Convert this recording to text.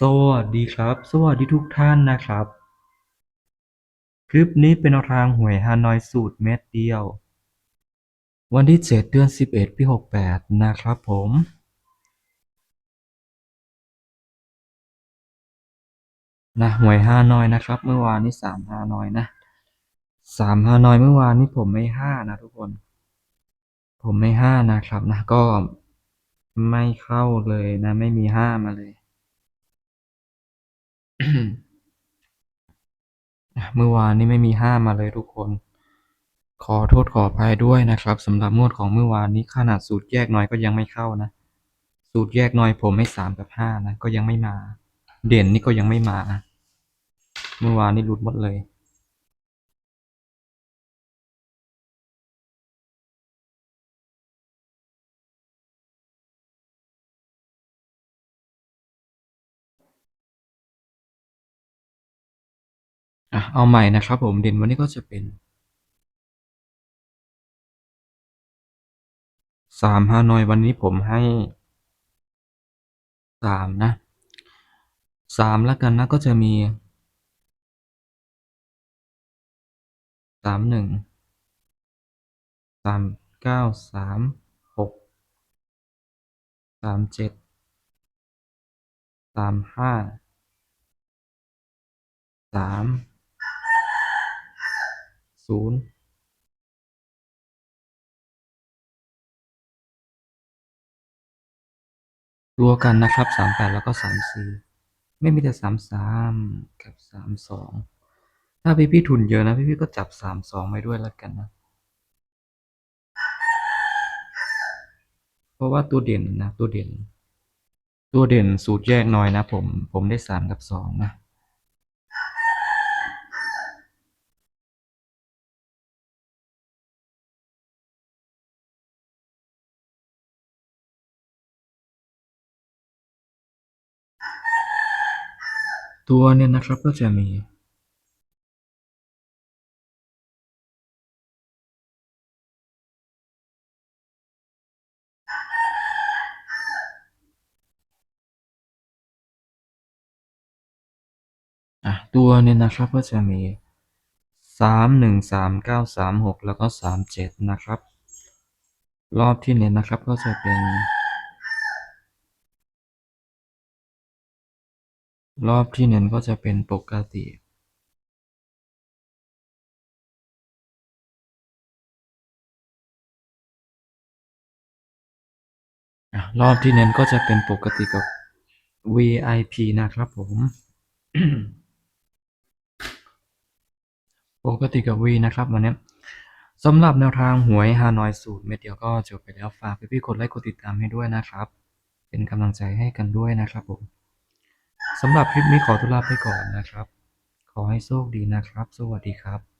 สวัสดีครับ สวัสดีทุกท่านนะครับ คลิปนี้เป็นทางหวยฮานอยสูตรเม็ดเดียว วันที่ 7 เดือน 11 ปี 68 นะครับผม นะหวยฮานอยนะครับ เมื่อวานนี้สามฮานอยนะสามฮานอยเมื่อวานนี้ผมไม่ห้านะทุกคน ผมไม่ห้านะครับนะก็ไม่เข้าเลยนะ ไม่มีห้ามาเลย เมื่อวานนี้ไม่มีห้ามาเลยทุกคน ขอโทษขออภัยด้วยนะครับสำหรับงวดของเมื่อวานนี้ขนาดสูตรแยกน้อยก็ยังไม่เข้านะ สูตรแยกน้อยผมให้สามกับห้านะก็ยังไม่มา เด่นนี่ก็ยังไม่มา เมื่อวานนี้หลุดหมดเลย อะเอาใหม่นะครับผมเด่นวันนี้ก็จะเป็นสามฮานอยวันนี้ผมให้สามนะสามแล้วกันนะก็จะมีสามหนึ่งสามเก้าสามหกสามเจ็ดสามห้าสาม ศูนย์ตัวกันนะครับสามแปดแล้วก็สามสี่ไม่มีแต่สามสามกับสามสองถ้าพี่พี่ทุนเยอะนะ พี่พี่ก็จับสามสองไปด้วยแล้วกันนะ เพราะว่าตัวเด่นนะ ตัวเด่น ตัวเด่นสูตรแยกน้อยนะ ผม ผมได้สามกับสองนะ ตัวเนี่ยนะครับก็จะมีอะตัวเนี่ยนะครับก็จะมีสามหนึ่งสามเก้าสามหกแล้วก็สามเจ็ดนะครับ รอบที่เน้นนะครับก็จะเป็น รอบที่เน้นก็จะเป็นปกติรอบที่เน้นก็จะเป็นปกติกับ VIP นะครับผม ปกติกับ V นะครับวันนี้สำหรับแนวทางหวยฮานอยสูตรเม็ดเดียวก็จบไปแล้วฝากพี่ๆกดไลค์กดติดตามให้ด้วยนะครับ เป็นกำลังใจให้กันด้วยนะครับผม สำหรับคลิปนี้ขอตุลาไปก่อนนะครับ ขอให้โชคดีนะครับ สวัสดีครับ